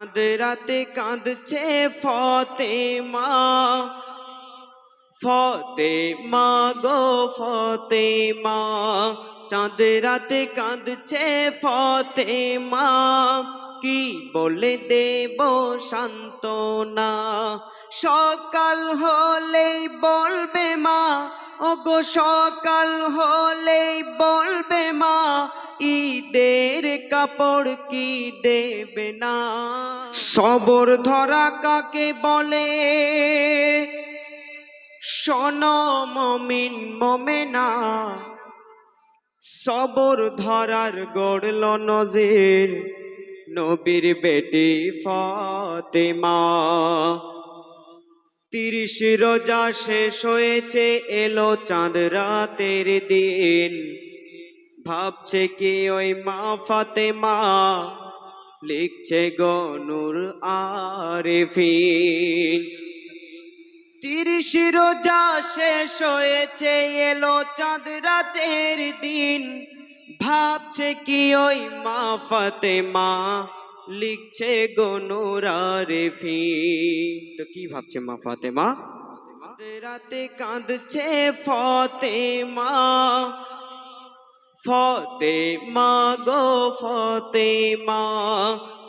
রাতে কাঁদছে ফতেমা। ফতেমা গো ফতেমা চাঁদ রাতে কাঁদছে ফতেমা। কি বলে দেব সান্ত্বনা? সকাল হলেই বলবে মা, ওগো সকাল হলেই বলবে মা, ঈদের কাপড় কি দেবে না? সবর ধরা কাকে বলে? শোন মমিন মমেনা, সবর ধরার গড়ল নজির। নবীর বেটি ফাতেমা। তিরিশ রোজা শেষ হয়েছে, এলো চাঁদ রাতের দিন। ভাবছে কি ওই মা ফাতেমা? লিখছে গনুর আরেফিন। তিরিশ রোজা শেষ হয়েছে, এলো চাঁদ রাতের দিন। ভাবছে কি ওই মা ফাতেমা? লিখছে গনুরা রেফি তো কি ভাবছে মা ফাতেমা? রাতে কাঁদছে ফতেমা। ফতেমা গো ফতেমা,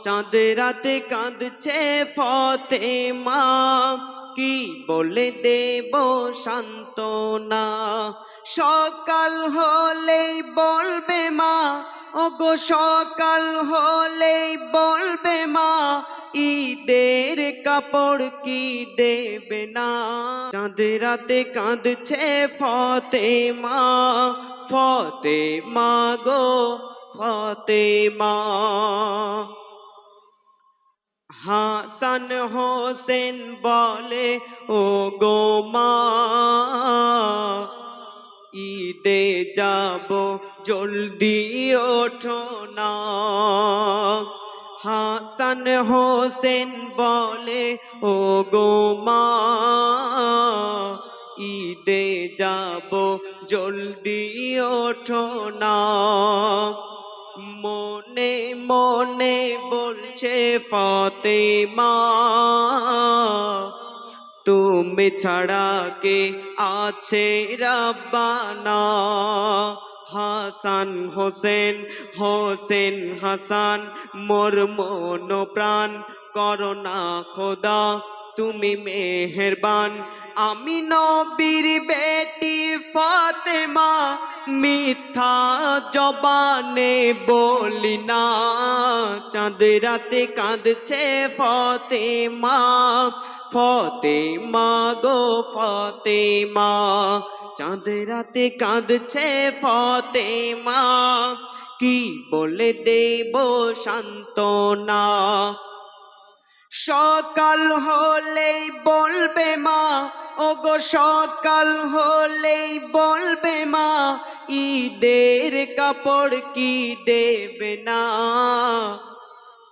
চাঁদ রাতে কাঁদছে ফতেমা। কি বলে দেব সান্ত্বনা সকাল হলেই বলবে মা, ওগো, সকাল হলেই বলবে মা, ঈদের কাপড় কি দেবে না? চাঁদ রাতে কাঁদছে ফতেমা ফতেমা গো, ফতেমা। হাসান হোসেন বলে ও গো মা ঈদে যাব জলদি ওঠো না হাসান হোসেন বলে ও গো মা ঈদে যাব জলদি ওঠো না মনে মনে বলছে ফতেমা, তুমি ছাড়া কে আছে রাব্বানা? হাসান হোসেন হোসেন হাসান, মোর মন প্রাণ করোনা খোদা, তুমি মেহেরবান। আমি নবীর বেটি ফাতেমা, মিথ্যা জবানে বলি না। চাঁদ রাতে কাঁদছে ফতেমা ফতেমা গো ফতেমা। চাঁদ রাতে কাঁদছে ফতেমা, কি বলে দেব সান্ত্বনা? সকাল হলেই বলবে মা ওগো সকাল হলেই বলবে মা, ঈদের কাপড় কি দেবে না?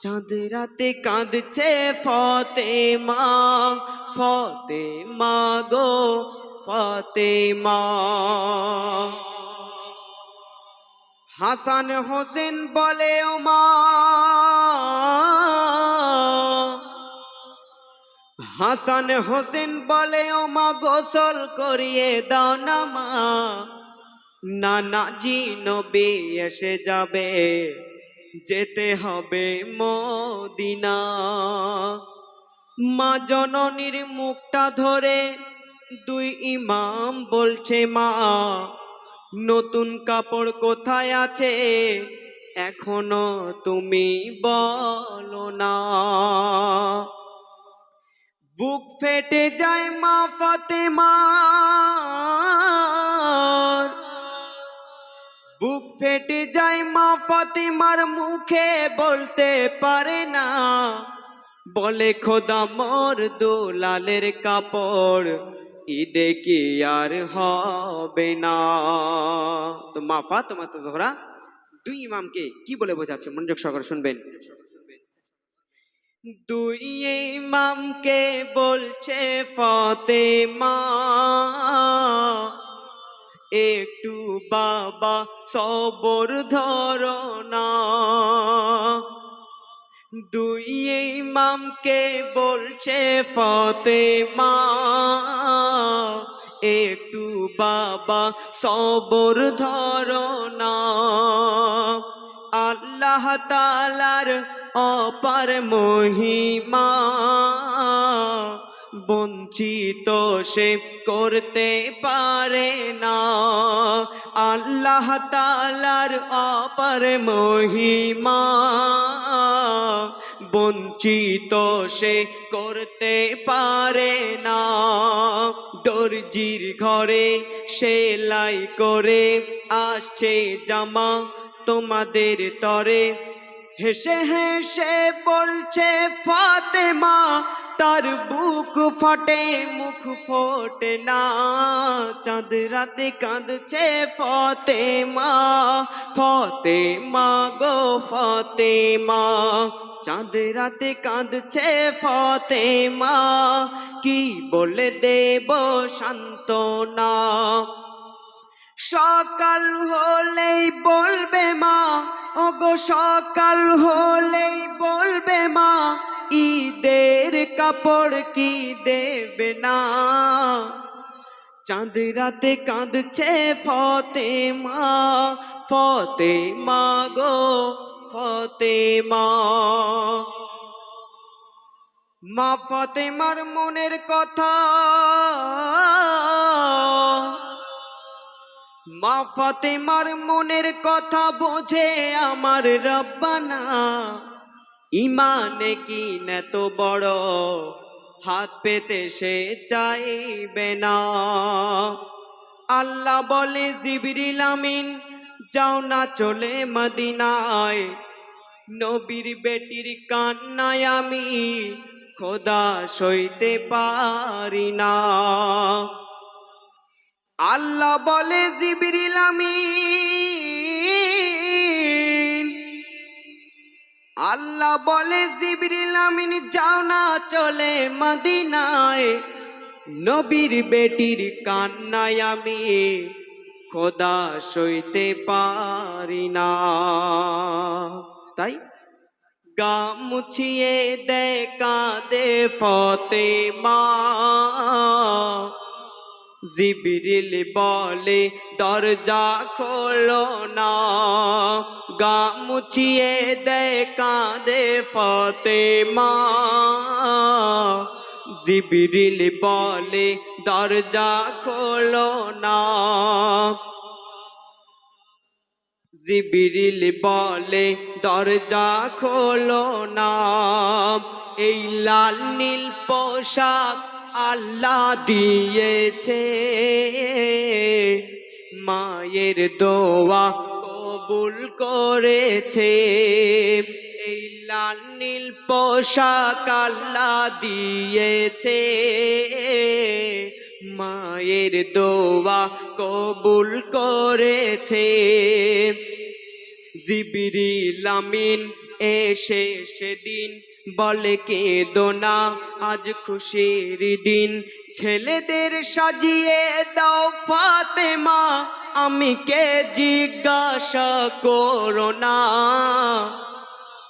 চাঁদ রাতে কাঁদছে ফতেমা ফতেমা গো, ফতেমা। হাসান হোসেন বলে ও মা হাসান হোসেন বলে, ও মা, গোসল করিয়ে দাও না মা। নানাজি নবী এসে যাবে, যেতে হবে মদিনা। মা জননীর মুখটা ধরে দুই ইমাম বলছে, মা, নতুন কাপড় কোথায় আছে? এখনও তুমি বলো না। বুক ফেটে যায় মা ফাতেমার বুক ফেটে যায় মা ফাতেমার মুখে বলতে পারে না। বলে, খোদা মোর দোলালের কাপড়, ঈদে কি আর হবে না? তো মা ফাতেমা তো জোহরা দুই ইমামকে কি বলে বোঝাচ্ছে? মনোযোগ সহকারে শুনবেন। দুই ইমামকে বলছে ফতেমা। একটু বাবা সবর ধরো না। দুই ইমামকে বলছে ফতেমা। একটু বাবা সবর ধরো না। আল্লাহ তালার অপার মহিমা, বঞ্চিত সে করতে পারে না। আল্লাহ তালার অপার মহিমা, বঞ্চিত সে করতে পারে না। দর্জির ঘরে সেলাই করে আসছে জামা তোমাদের তরে। হেসে হেসে বলছে, ফাতেমা, তার বুক ফাটে, মুখ ফোটে না। চাঁদ রাতে কাঁদছে ফতেমা ফতেমা গো, ফতেমা। চাঁদ রাতে কাঁদছে ফতেমা, কি বলে দেব শান্তনা সকাল হলেই বলবে ওগো সকাল হলেই বলবে মা, ঈদের কাপড় কি দেবে না? চাঁদ রাতে কাঁদছে ফতেমা ফতেমা গো, ফতেমা। মা ফতেমার মনের কথা মা ফাতেমার মনের কথা বোঝে আমার রব্বানা। ইমানে কি এত বড়? হাত পেতে সে চাইবে না। আল্লাহ বলে, জিবরিল আমিন, যাও না চলে মদিনায়। নবীর বেটির কান্নায় আমি খোদা সইতে পারি না। আল্লাহ বলে জিবরিল আমিন। আল্লাহ বলে জিবরিল আমিন, যাও না চলে মদিনায়। নবীর বেটির কান্নায় আমি খোদা সইতে পারি না। তাই গা মুছিয়ে দে, কাঁদে ফতে মা জিবিরিল বলে দরজা খোলো না। গা মুছিয়ে দে, কাঁদে ফতেমা। জিবিরিল বলে দরজা খোলো না। জিবিরিল বলে দরজা খোলো না। এই লাল নীল পোশাক আল্লাহ দিয়েছে। মায়ের দোয়া কবুল করেছে। এই লাল নীল পোশাক আল্লাহ দিয়েছে। মায়ের দোয়া কবুল করেছে। জিবিরিল আমিন এসে সেদিন বলে কে দোনা আজ খুশির দিন। ছেলেদের সাজিয়ে দাও ফাতেমা, আমি কে জিজ্ঞাসা করো না।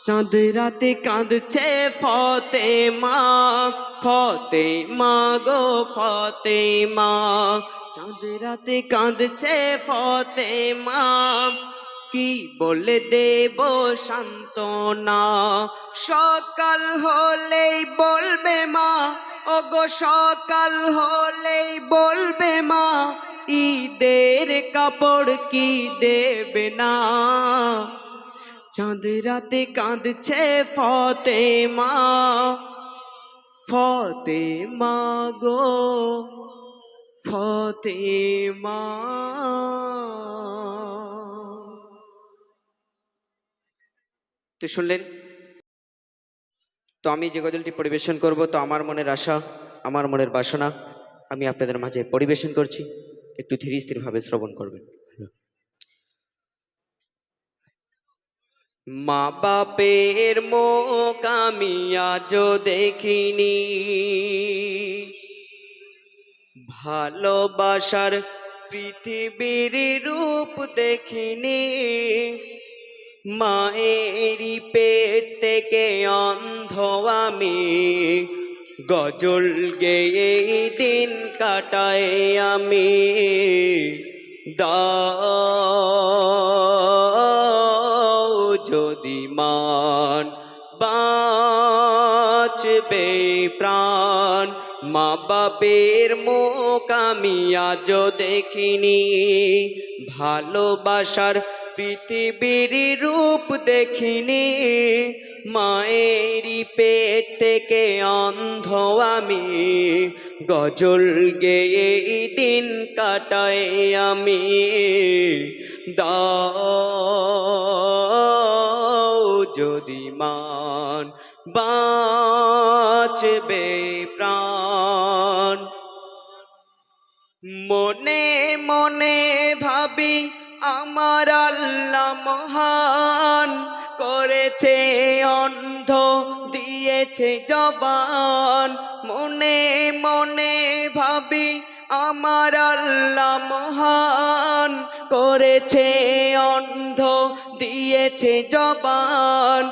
চাঁদ রাতে কাঁদছে ফতেমা ফতেমা গো ফতেমা। চাঁদ রাতে কাঁদছে ফতেমা কি বলে দেব সান্ত্বনা? সকাল হলেই বলবে মা, ওগো সকাল হলেই বলবে মা, ঈদের কাপড় কি দেবে না? চাঁদ রাতে কাঁদছে ফতেমা ফতেমা গো, ফতেমা। তো শুনলেন? তো আমি যে গজলটি পরিবেশন করব, তো আমার মনের আশা, আমার মনের বাসনা, আমি আপনাদের মাঝে পরিবেশন করছি। একটু ধীর স্থিরভাবে শ্রবণ করবেন। মা বাপের মুখ দেখিনি। ভালোবাসার পৃথিবীর রূপ দেখিনি। মায়েরই পেট থেকে অন্ধ আমি। গজল গেয়ে দিন কাটাই আমি। দাও যদি মান বাঁচবে প্রাণ, মা বাপের মুখ আমি আজও দেখিনি। ভালোবাসার পৃথিবীর রূপ দেখিনি, মায়েরই পেট থেকে অন্ধ আমি। গজল গেয়ে দিন কাটাই আমি। দাও যদি মান বাঁচবে আমার আল্লাহ মহান করেছে, অন্ধ দিয়েছে জবান। মনে মনে ভাবি আমার আল্লাহ মহান করেছে, অন্ধ দিয়েছে জবান।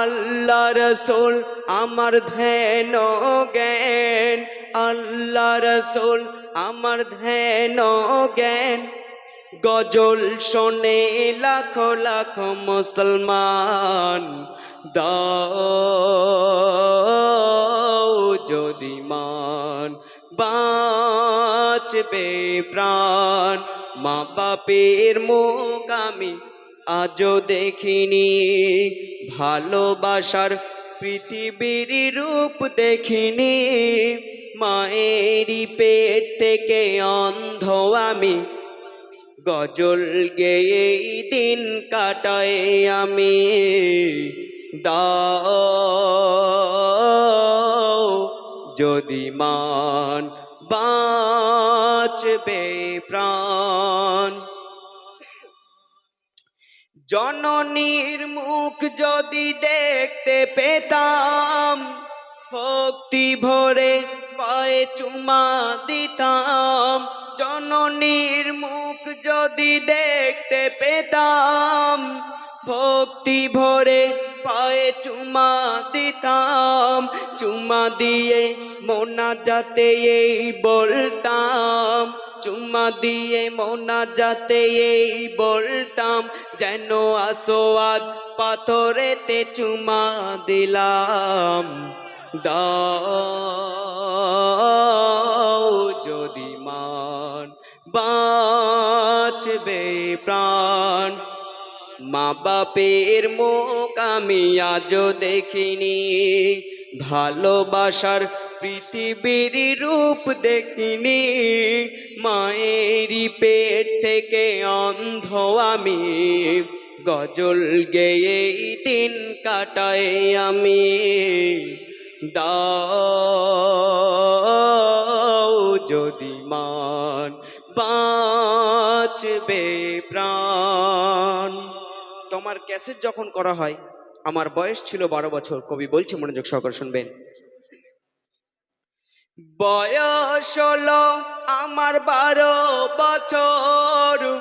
আল্লাহ রসুল আমার ধ্যান জ্ঞান। আল্লাহ রসুল আমার ধ্যান জ্ঞান। গজল শোনে লাখো লাখো মুসলমান যদি মান, বাঁচবে প্রাণ। মা বাপের মুখ আমি আজও দেখিনি, ভালোবাসার পৃথিবীর রূপ দেখিনি। মায়েরই পেট থেকে অন্ধ আমি গজল গেয়ে দিন কাটাই আমি। দাও যদি মান বাঁচবে প্রাণ। জননীর মুখ যদি দেখতে পেতাম, ভক্তি ভরে পায়ে চুমা দিতাম। জননীর যদি দেখতে পেতাম, ভক্তি ভরে পায়ে চুমা দিতাম, চুমা দিয়ে মোনা যাতে এই বলতাম, চুমা দিয়ে মোনা যাতে এই বলতাম, যেন আসোয়াদ পাথরেতে চুমা দিলাম। দাও যদি মান বাঁচবে প্রাণ। মা বাপের মুখ আমি আজও দেখিনি। ভালোবাসার পৃথিবীর রূপ দেখিনি। মায়েরই পেট থেকে অন্ধ আমি। গজল গেয়ে দিন কাটাই আমি। দাও যদি মান বাঁচবে প্রাণ। তোমার ক্যাসেট যখন করা হয়, আমার বয়স ছিল বারো বছর। কবি বলছে মনোযোগ সহকারে শুনবেন। বয়স হলো আমার বারো বছর।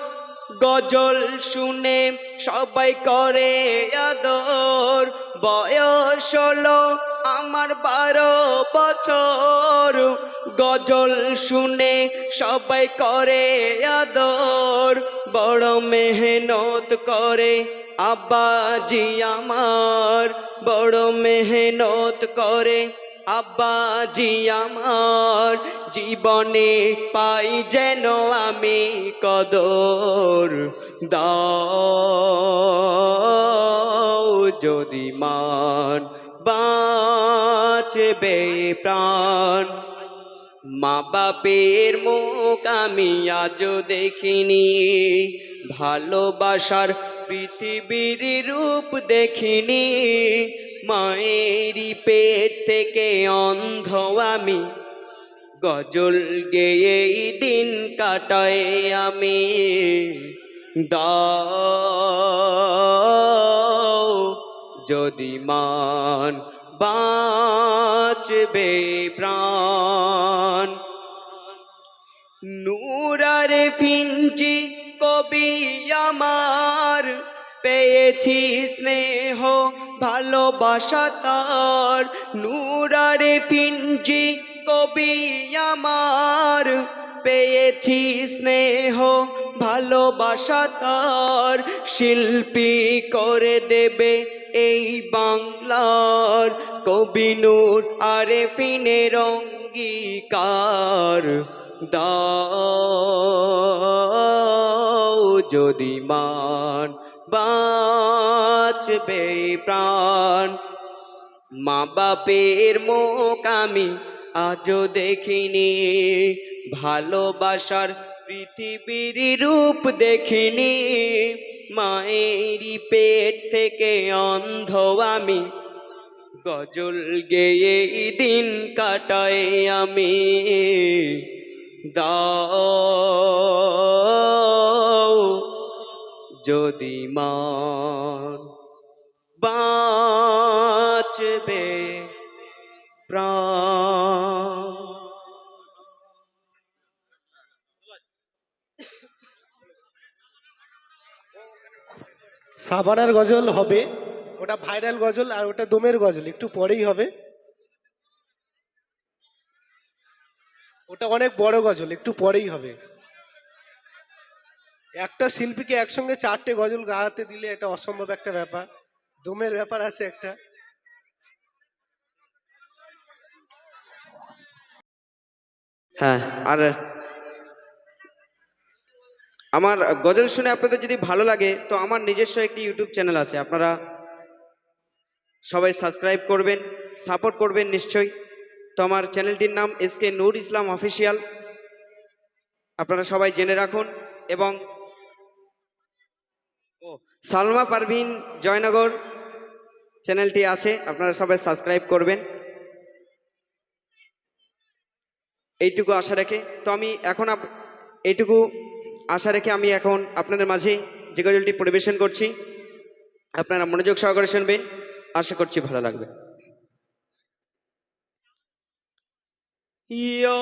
গজল শুনে সবাই করে আদর। বয়স হলো আমার বারো বছর। গজল শুনে সবাই করে আদর। বড় মেহনত করে আব্বাজি আমার। বড় মেহনত করে আব্বাজি আমার জীবনে পাই যেন আমি কদর। দাও যদি মান বাঁচবে প্রাণ। মা বাপের মুখ আমি আজও দেখিনি, ভালোবাসার পৃথিবীর রূপ দেখিনি। মায়েরই পেট থেকে অন্ধ আমি। গজল গেয়ে দিন কাটায় আমি। দাও যদি মান বাঁচবে প্রাণ। নূরার ফিঞ্জি কবি আমার, পেয়েছি স্নেহ ভালোবাসা তার, নুরারে ফিনজি কবি আমার। পেয়েছি স্নেহ, ভালোবাসা তার, শিল্পী করে দেবে এই বাংলার কবি নূর আরে ফিনের অঙ্গীকার দাও যদি মান বাঁচবে প্রাণ। মা বাপের মুখ আমি আজও দেখিনি, ভালোবাসার পৃথিবীর রূপ দেখিনি। মায়েরই পেট থেকে অন্ধ আমি, গজল গেয়ে দিন কাটাই আমি। দাও যদি মান বাঁচবে প্রাণ। সাবানার গজল হবে, ওটা ভাইরাল গজল আর ওটা দমের গজল, একটু পরেই হবে। ওটা অনেক বড় গজল, একটু পরেই হবে। একটা শিল্পীকে একসঙ্গে চারটে গজল গাওয়াতে দিলে এটা অসম্ভব একটা ব্যাপার। দমের ব্যাপার আছে একটা। হ্যাঁ আর আমার গজল শুনে আপনাদের যদি ভালো লাগে, তো আমার নিজস্ব একটি ইউটিউব চ্যানেল আছে, আপনারা সবাই সাবস্ক্রাইব করবেন, সাপোর্ট করবেন নিশ্চয়ই। তো আমার চ্যানেলটির নাম এস কে নূর ইসলাম অফিসিয়াল। আপনারা সবাই জেনে রাখুন, এবং সালমা পারভিন জয়নগর চ্যানেলটি আছে, আপনারা সবাই সাবস্ক্রাইব করবেন। এইটুকু আশা রেখে, তো আমি এখন এইটুকু আশা রেখে আমি এখন আপনাদের মাঝে যে গজলটি পরিবেশন করছি। আপনারা মনোযোগ সহকারে শুনবেন, আশা করছি ভালো লাগবে। ইয়ো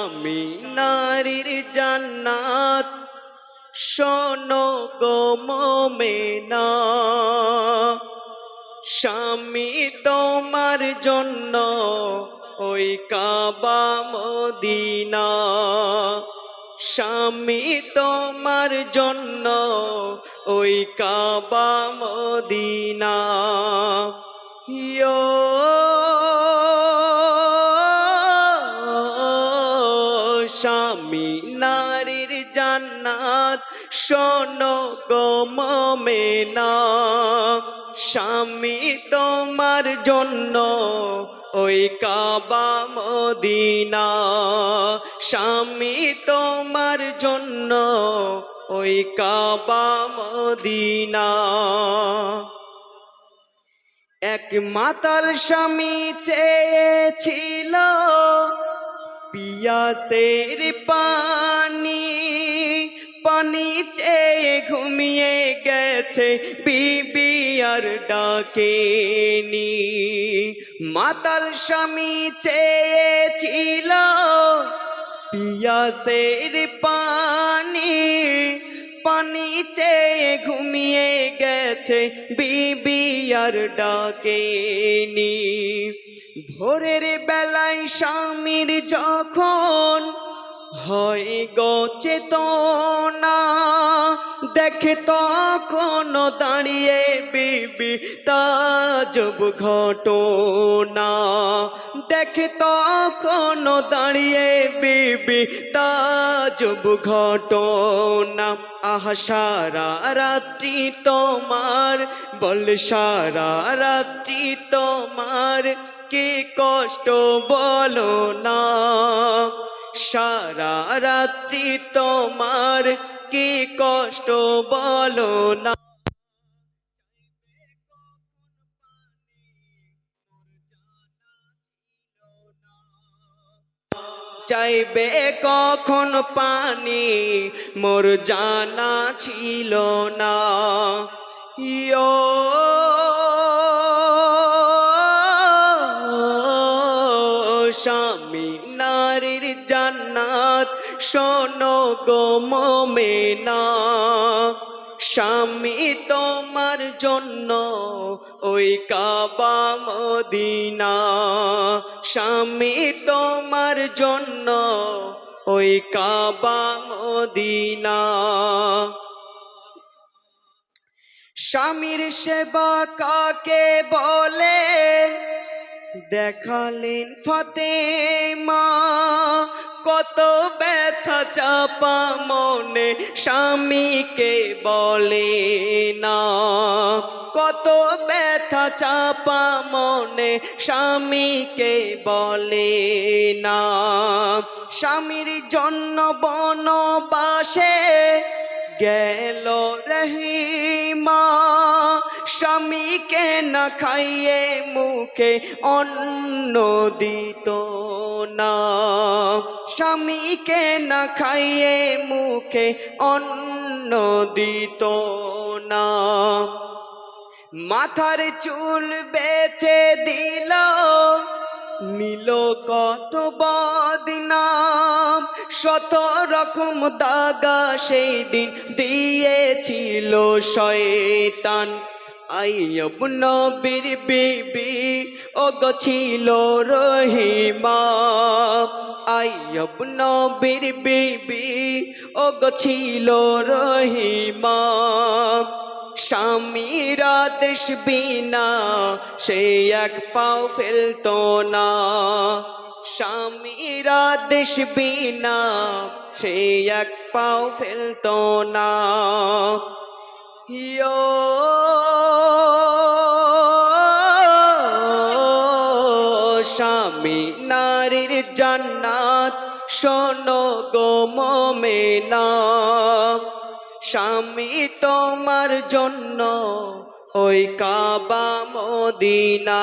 স্বামী নারীর জান্নাত। শোনো গো মোমেনা, স্বামী তোমার জন্য ওই কাবা মদিনা। স্বামী তোমার জন্য ওই কাবা মদিনা। ইয়ো জান্নাত শোনো গো মমেনা, স্বামী তোমার জন্য ওই কাবা মদিনা, স্বামী তোমার জন্য ওই কাবা মদিনা। এক মাতাল স্বামী চেয়েছিল পিয়াসের পানি পানি চেয়ে ঘুমিয়ে গেছে, বিবি আর ডাকেনি। মাতাল স্বামী চেয়েছিল পিয়াসের পানি। পানি চেয়ে ঘুমিয়ে গেছে, বিবি আর ডাকেনি। ভোরের বেলায় স্বামীর যখন হয় গচেতনা দেখে তখন দাঁড়িয়ে বিবি তাজব ঘটনা। দেখে তখন দাঁড়িয়ে বিবি তাজব ঘটনা। আহা, সারা রাত্রি তোমার, বল সারা রাত্রি তোমার, কি কষ্ট বলো না। সারা রাত্রি তোমার কি কষ্ট বলো না। চাইবে কখন পানি, মোর জানা ছিল না। ইয়ো। স্বামী শোনো গো মমেনা, স্বামী তোমার জন্য ওই কাবা মদিনা, স্বামী তোমার জন্য ওই কাবা মদিনা। স্বামীর সেবা কাকে বলে? দেখালেন ফতেমা কত ব্যথা চাপা মনে স্বামীকে বলে না। কত ব্যথা চাপা মনে স্বামীকে বলে না। স্বামীর জন্য বনবাসে গেল রহিমা। স্বামীকে না খাইয়ে মুখে অন্ন দিত না। স্বামীকে না খাইয়ে মুখে অন্ন দিত না। মাথার চুল বেচে দিল, নিল কত বদনাম। শত রকম দাগা সেই দিন দিয়েছিল শয়তান। আইয়ব নবীর বিবি ও গছিল রহিমা। আইয়ব নবীর বিবি ও গছিল রহিমা। স্বামীরা দেশ বিনা, সে এক পাও ফেলতো না। স্বামীরা দেশ বিনা, সে এক পাও ফেলতো না। স্বামী নারীর জান্নাত, শোনো গো মমেনা। স্বামী তোমার জন্য ওই কাবা মদিনা।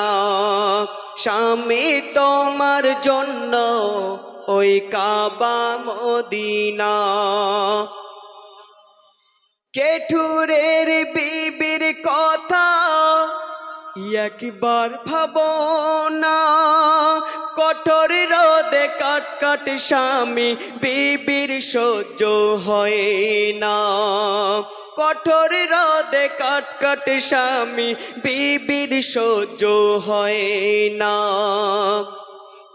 স্বামী তোমার জন্য ওই কাবা মদিনা। কেঠুরের বিবির কথা একবার ভাবো না। কঠোর রোদে কাট কাট স্বামী বিবির সহ্য হয় না। কঠোর রোদে কাট কাট স্বামী বিবির সহ্য হয় না।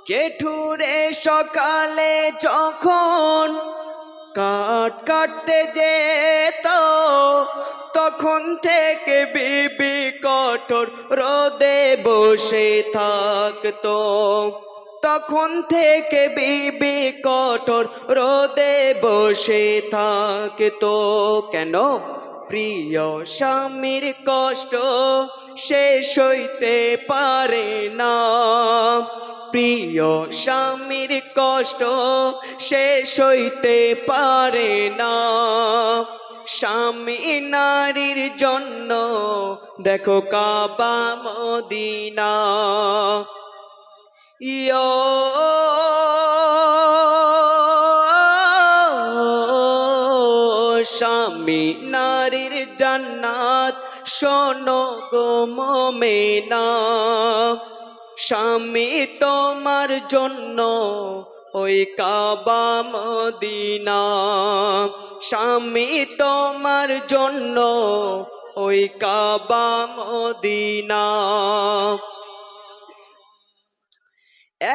কেঠুরে সকালে যখন কাট কাটতে যেত, তখন থেকে বিবি কঠোর রোদে বসে থাকতো। তখন থেকে বিবি কঠোর রোদে বসে থাকতো। কেন? প্রিয় স্বামীর কষ্ট শেষ হইতে পারে না। প্রিয় স্বামীর কষ্ট শেষ হইতে পারে না। স্বামী নারীর জন্য দেখো কাবা মদিনা। ইয়ো স্বামী নারীর জান্নাত শোনো গো মমেনা। স্বামী তোমার জন্য ওই কাবা মদিনা। স্বামী তোমার জন্য ওই কাবা মদিনা।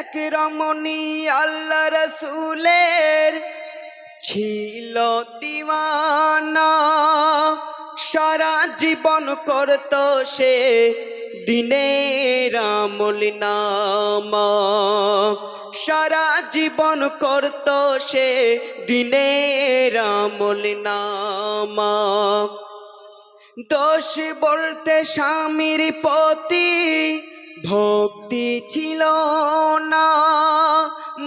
এক রমণী আল্লাহ রসুলের ছিল দিওয়ানা। সারা জীবন করত সে দিনের আমল সারা জীবন করত সে দিনের আমল নামা। দোষ বলতে স্বামীর পতি ভক্তি ছিল না।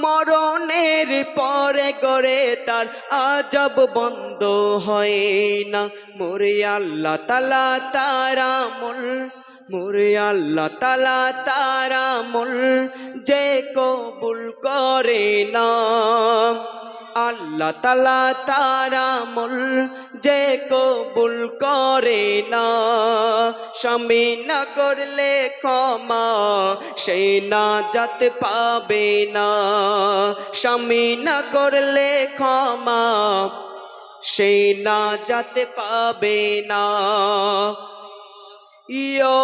মরণের পরে গড়ে তার আজব বন্ধ হয় না। মোরে আল্লাহ তালা তারামুল মোরে আল্লাহ তালা তারামুল যে কবুল করে না। আল্লাহ তালা তারামুল যে কবুল করে না। স্বামী না করলে ক্ষমা সেই না যাতে পাবে না। স্বামী না করলে ক্ষমা সেই না যাতে পাবে না। ইয়ো।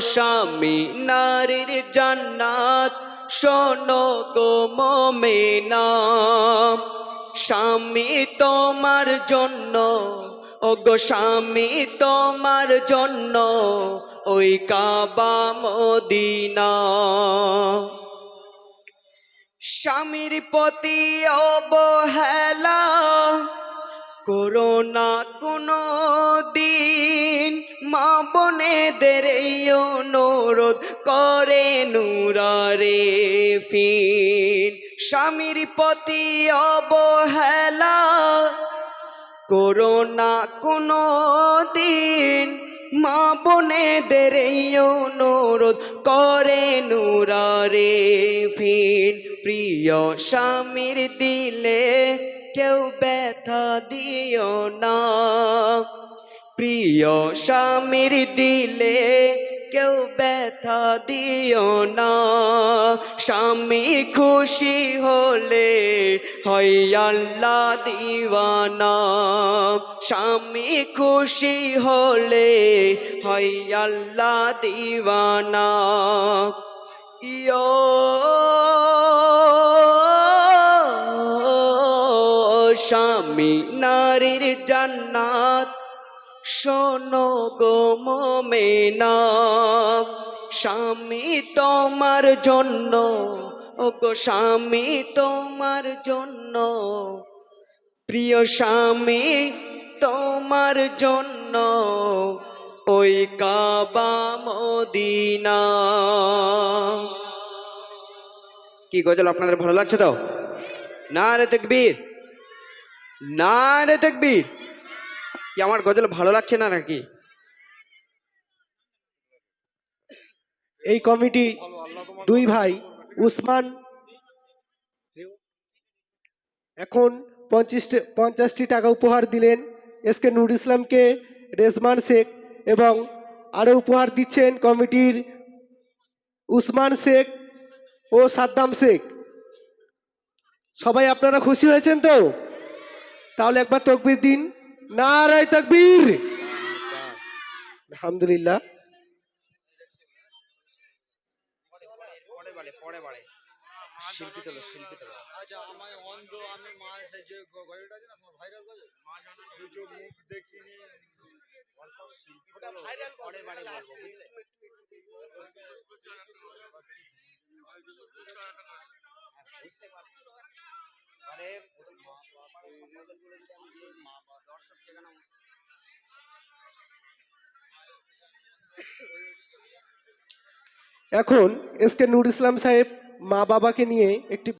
স্বামী নারীর জান্নাত, শোনো গো মমেনা। স্বামী তোমার জন্য ও গো স্বামী তোমার জন্য, ওই কাবা মদিনা। স্বামীর প্রতি অবহেলা করোনা কোনো দিন মা বোনেদের এই অনুরোধ করে নুরারে ফিন। স্বামীর প্রতি অবহেলা করোনা কোনো দিন মা বোনেদের এই অনুরোধ করে নুরারে ফিন। প্রিয় স্বামীর দিলে কেউ ব্যথা দিও না। প্রিয় স্বামীর দিলে কেউ ব্যথা দিও না। স্বামী খুশি হলে হয় আল্লাহ দিওয়ানা। স্বামী খুশি হলে হয় আল্লাহ দিওয়ানা। ইয়ো স্বামী নারীর জান্নাত। শোনো গো মোমেনা, স্বামী তোমার জন্য, ও গো স্বামী তোমার জন্য। প্রিয় স্বামী তোমার জন্য, ওই কাবা মদিনা। কি গজল আপনাদের ভালো লাগছে তো? না রে তকবীর। না রে দেখবি। কি আমার গজল ভালো লাগছে না নাকি? এই কমিটি দুই ভাই, উসমান এখন পঞ্চাশটি পঞ্চাশটি টাকা উপহার দিলেন এস কে নুর ইসলামকে, রেজমান শেখ এবং আরও উপহার দিচ্ছেন কমিটির উসমান শেখ ও সাদ্দাম শেখ। সবাই আপনারা খুশি হয়েছেন তো? তাহলে একবার তকবির দিন। না রায় তকবীর। আলহামদুলিল্লাহ। শিল্পী তোলো শিল্পী তোলো দেখিনি আরে দর্শক ঠিকানা এখন এস কে নুর ইসলাম সাহেব মা বাবাকে নিয়ে একটি